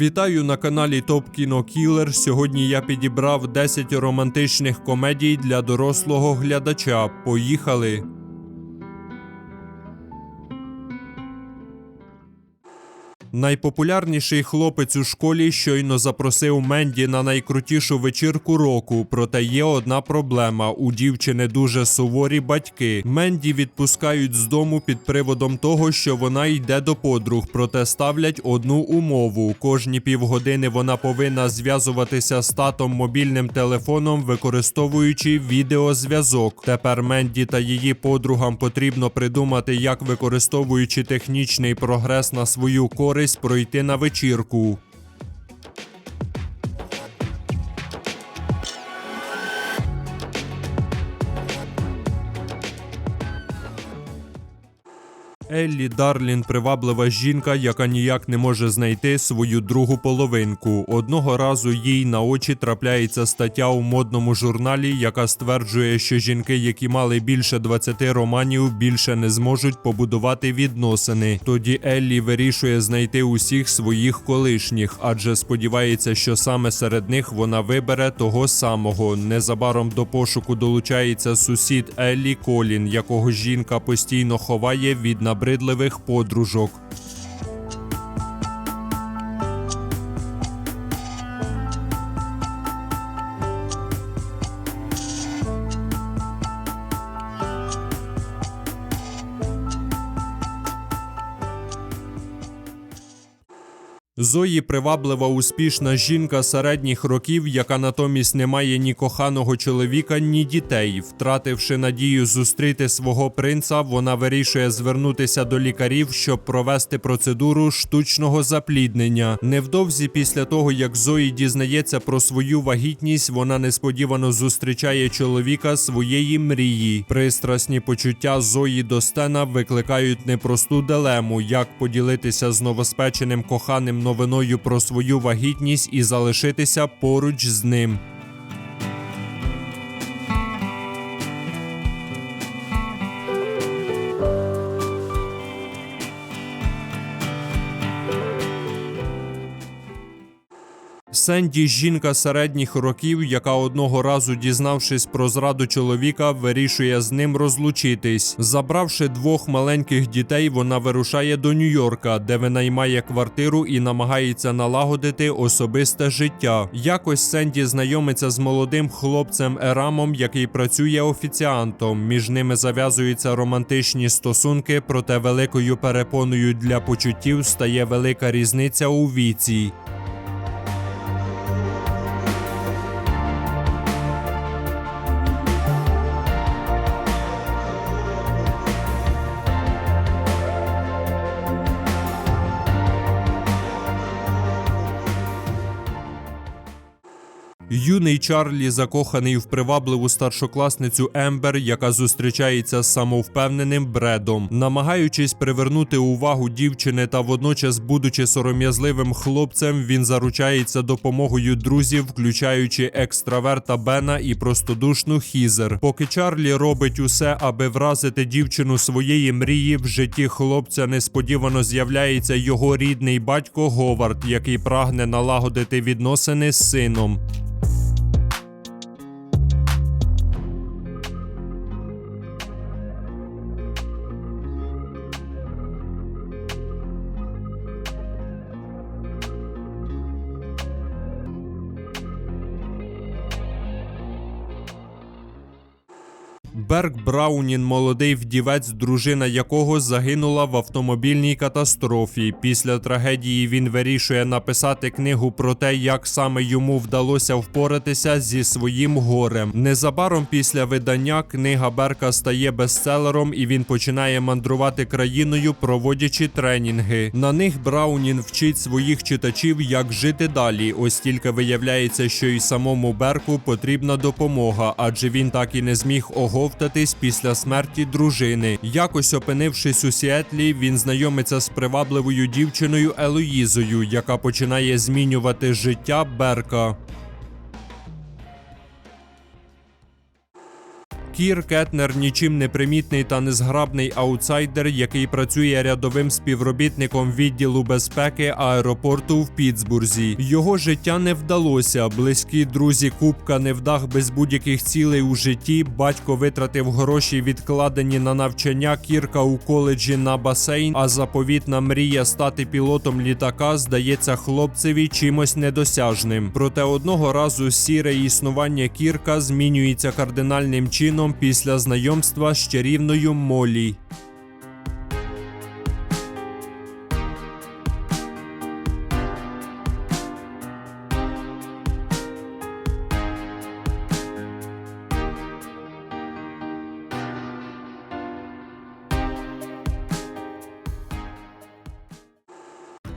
Вітаю на каналі Топ Кіно Кілер. Сьогодні я підібрав 10 романтичних комедій для дорослого глядача. Поїхали! Найпопулярніший хлопець у школі щойно запросив Менді на найкрутішу вечірку року. Проте є одна проблема: у дівчини дуже суворі батьки. Менді відпускають з дому під приводом того, що вона йде до подруг, проте ставлять одну умову. Кожні півгодини вона повинна зв'язуватися з татом мобільним телефоном, використовуючи відеозв'язок. Тепер Менді та її подругам потрібно придумати, як використовуючи технічний прогрес на свою користь, пройти на вечірку. Еллі Дарлін приваблива жінка, яка ніяк не може знайти свою другу половинку. Одного разу їй на очі трапляється стаття у модному журналі, яка стверджує, що жінки, які мали більше 20 романів, більше не зможуть побудувати відносини. Тоді Еллі вирішує знайти усіх своїх колишніх, адже сподівається, що саме серед них вона вибере того самого. Незабаром до пошуку долучається сусід Еллі Колін, якого жінка постійно ховає від набридливих подружок. Зої приваблива успішна жінка середніх років, яка натомість не має ні коханого чоловіка, ні дітей. Втративши надію зустріти свого принца, вона вирішує звернутися до лікарів, щоб провести процедуру штучного запліднення. Невдовзі після того, як Зої дізнається про свою вагітність, вона несподівано зустрічає чоловіка своєї мрії. Пристрасні почуття Зої до Стена викликають непросту дилему, як поділитися з новоспеченим коханим новиною про свою вагітність і залишитися поруч з ним. Сенді жінка середніх років, яка одного разу, дізнавшись про зраду чоловіка, вирішує з ним розлучитись. Забравши двох маленьких дітей, вона вирушає до Нью-Йорка, де винаймає квартиру і намагається налагодити особисте життя. Якось Сенді знайомиться з молодим хлопцем Ерамом, який працює офіціантом. Між ними зав'язуються романтичні стосунки, проте великою перепоною для почуттів стає велика різниця у віці. Юний Чарлі закоханий в привабливу старшокласницю Ембер, яка зустрічається з самовпевненим Бредом, намагаючись привернути увагу дівчини та водночас, будучи сором'язливим хлопцем, він заручається допомогою друзів, включаючи екстраверта Бена і простодушну Хізер. Поки Чарлі робить усе, аби вразити дівчину своєї мрії, в житті хлопця несподівано з'являється його рідний батько Говард, який прагне налагодити відносини з сином. Берк Браунін, молодий вдівець, дружина якого загинула в автомобільній катастрофі. Після трагедії він вирішує написати книгу про те, як саме йому вдалося впоратися зі своїм горем. Незабаром після видання книга Берка стає бестселером, і він починає мандрувати країною, проводячи тренінги. На них Браунін вчить своїх читачів, як жити далі. Ось тільки виявляється, що і самому Берку потрібна допомога, адже він так і не зміг оговтатись після смерті дружини. Якось опинившись у Сіетлі, він знайомиться з привабливою дівчиною Елоїзою, яка починає змінювати життя Берка. Кір Кетнер нічим не примітний та незграбний аутсайдер, який працює рядовим співробітником відділу безпеки аеропорту в Пітсбурзі. Його життя не вдалося. Близькі друзі Кубка невдах без будь-яких цілей у житті. Батько витратив гроші, відкладені на навчання Кірка у коледжі на басейн. А заповітна мрія стати пілотом літака здається хлопцеві чимось недосяжним. Проте одного разу сіре існування Кірка змінюється кардинальним чином після знайомства з чарівною Молі.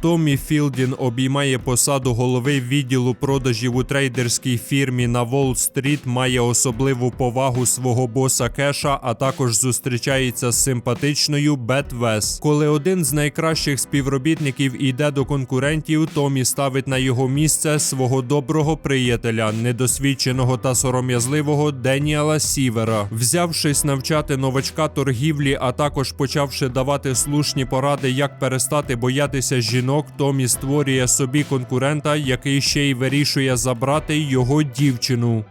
Томі Філдін обіймає посаду голови відділу продажів у трейдерській фірмі на Уолл-стріт, має особливу повагу свого боса Кеша, а також зустрічається з симпатичною Бет Вес. Коли один з найкращих співробітників іде до конкурентів, Томі ставить на його місце свого доброго приятеля, недосвідченого та сором'язливого Деніела Сівера. Взявшись навчати новачка торгівлі, а також почавши давати слушні поради, як перестати боятися жінок, Томі створює собі конкурента, який ще й вирішує забрати його дівчину.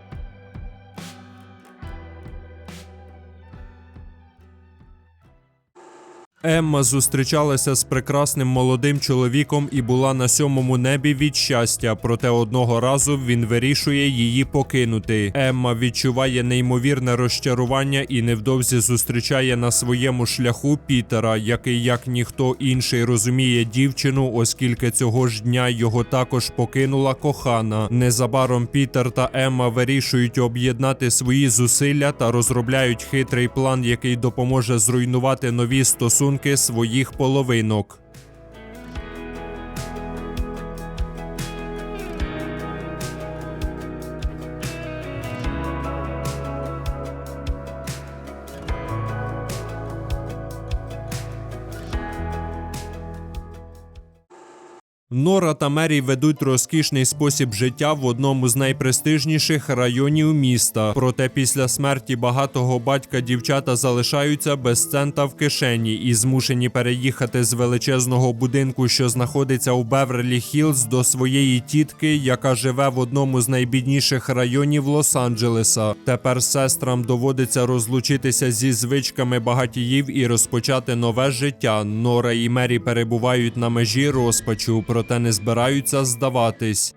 Емма зустрічалася з прекрасним молодим чоловіком і була на сьомому небі від щастя, проте одного разу він вирішує її покинути. Емма відчуває неймовірне розчарування і невдовзі зустрічає на своєму шляху Пітера, який, як ніхто інший, розуміє дівчину, оскільки цього ж дня його також покинула кохана. Незабаром Пітер та Емма вирішують об'єднати свої зусилля та розробляють хитрий план, який допоможе зруйнувати нові стосунки своїх половинок. Нора та Мері ведуть розкішний спосіб життя в одному з найпрестижніших районів міста. Проте після смерті багатого батька дівчата залишаються без цента в кишені і змушені переїхати з величезного будинку, що знаходиться у Беверлі Хіллз, до своєї тітки, яка живе в одному з найбідніших районів Лос-Анджелеса. Тепер сестрам доводиться розлучитися зі звичками багатіїв і розпочати нове життя. Нора і Мері перебувають на межі розпачу, проте не збираються здаватись.